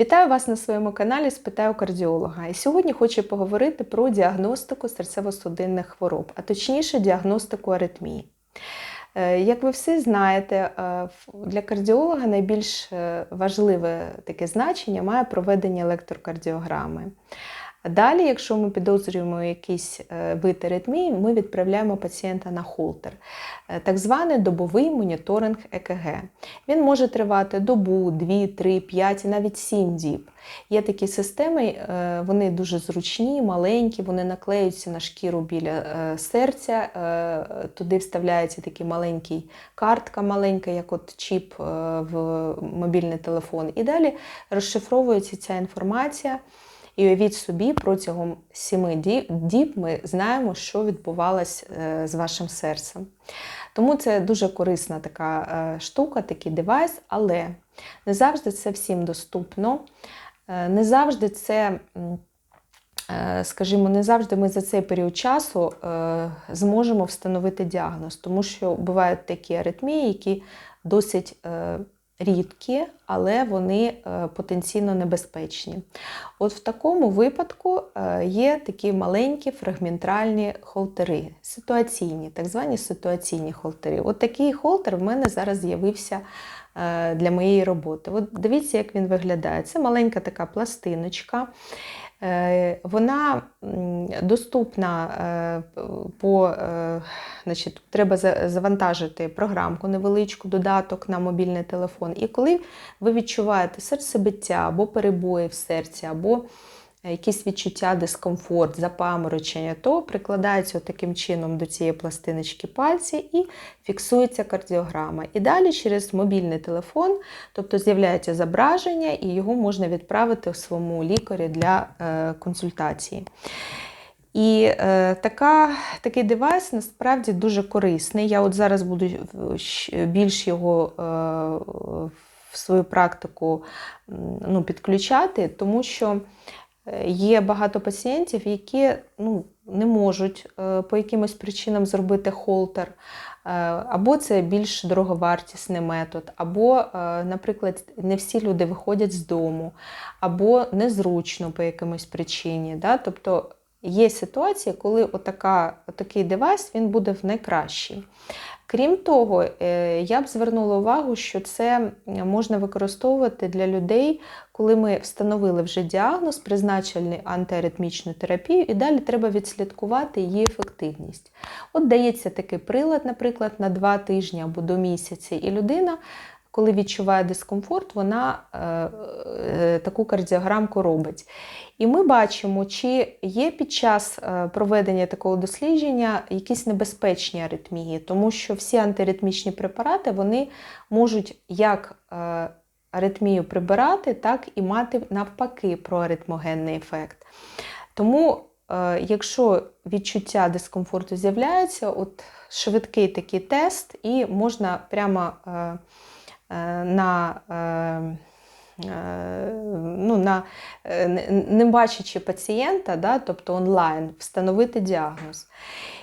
Вітаю вас на своєму каналі Спитаю кардіолога. І сьогодні хочу поговорити про діагностику серцево-судинних хвороб, а точніше діагностику аритмії. Е, Як ви всі знаєте, е, для кардіолога найбільш е, важливе таке значення має проведення електрокардіограми. Далі, якщо ми підозрюємо якийсь е, вид аритмії, ми відправляємо пацієнта на холтер, Е, так званий добовий моніторинг ЕКГ. Він може тривати добу, 2, 3, 5 і навіть 7 діб. Є такі системи, е, вони дуже зручні, маленькі, вони наклеюються на шкіру біля серця. Туди вставляється такий маленький картка, маленька, як от чіп в мобільний телефон. І далі розшифровується ця інформація. І уявіть собі, протягом 7 діб- ми знаємо, що відбувалось е, з вашим серцем. Тому це дуже корисна така е, штука, такий девайс, але не завжди це всім доступно. Е, Не завжди це, скажімо, не завжди ми за цей період часу зможемо встановити діагноз, тому що бувають такі аритмії, які досить рідкі, але вони е, потенційно небезпечні. От в такому випадку е, є такі маленькі фрагментальні холтери, ситуаційні, так звані ситуаційні холтери. От такий холтер в мене зараз з'явився для моєї роботи. От дивіться, як він виглядає. Це маленька така пластиночка. Е, Вона доступна е, по, е, значить, треба завантажити програмку невеличку, додаток на мобільний телефон. І коли ви відчуваєте серцебиття або перебої в серці, або якісь відчуття, дискомфорт, запаморочення, то прикладається таким чином до цієї пластиночки пальці і фіксується кардіограма. І далі через мобільний телефон, тобто з'являється зображення, і його можна відправити своєму лікарю для е, консультації. І е, така, такий девайс насправді дуже корисний. Я от зараз буду більш його е, в свою практику ну, підключати, тому що е, є багато пацієнтів, які ну, не можуть е, по якимось причинам зробити холтер. Е, Або це більш дороговартісний метод, або, е, наприклад, не всі люди виходять з дому, або незручно по якимось причині. Да? Тобто є ситуації, коли отака, отакий девайс він буде в найкращий. Крім того, е, я б звернула увагу, що це можна використовувати для людей, коли ми встановили вже діагноз, призначили антиаритмічну терапію, і далі треба відслідкувати її ефективність. От дається такий прилад, наприклад, на два тижні або до місяця, і людина. Коли відчуває дискомфорт, вона е, е, таку кардіограмку робить. І ми бачимо, чи є під час е, проведення такого дослідження якісь небезпечні аритмії, тому що всі антиаритмічні препарати вони можуть як аритмію прибирати, так і мати навпаки проаритмогенний ефект. Тому, якщо відчуття дискомфорту з'являється, от швидкий такий тест, і можна прямо на е, е, ну, на, е, не- бачачи пацієнта, да, тобто онлайн, встановити діагноз.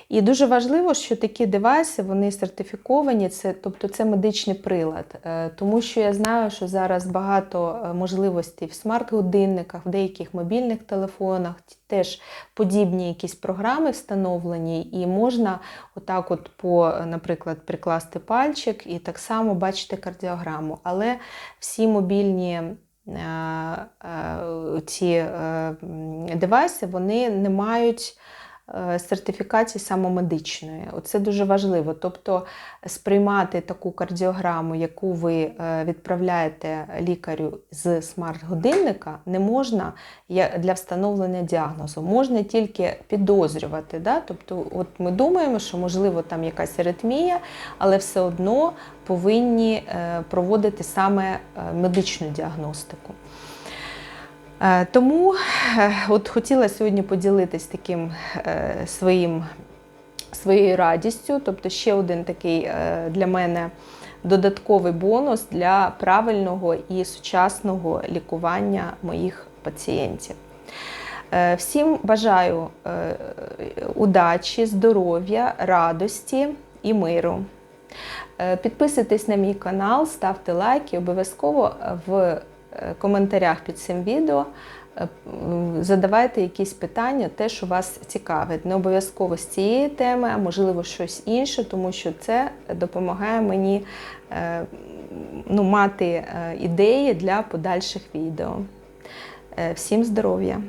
І дуже важливо, що такі девайси вони сертифіковані, це, тобто це медичний прилад. Е, Тому що я знаю, що зараз багато е, можливостей в смарт-годинниках, в деяких мобільних телефонах теж подібні якісь програми встановлені, і можна отак, от по, наприклад, прикласти пальчик і так само бачити кардіограму. Але всі мобільні е, е, ці е, девайси вони не мають сертифікації самомедичної. Оце дуже важливо. Тобто сприймати таку кардіограму, яку ви е, відправляєте лікарю з смарт-годинника, не можна для встановлення діагнозу. Можна тільки підозрювати. Да? Тобто, от ми думаємо, що можливо там якась аритмія, але все одно повинні е, проводити саме е, медичну діагностику. Е, Тому е, от хотіла сьогодні поділитись таким е, своїм, своєю радістю, тобто ще один такий для мене додатковий бонус для правильного і сучасного лікування моїх пацієнтів. Всім бажаю удачі, здоров'я, радості і миру. Підписуйтесь на мій канал, ставте лайки, обов'язково в коментарях під цим відео е, задавайте якісь питання, те, що вас цікавить. Не обов'язково з цієї теми, а можливо щось інше, тому що це допомагає мені е, ну, мати е, ідеї для подальших відео. Е, Всім здоров'я!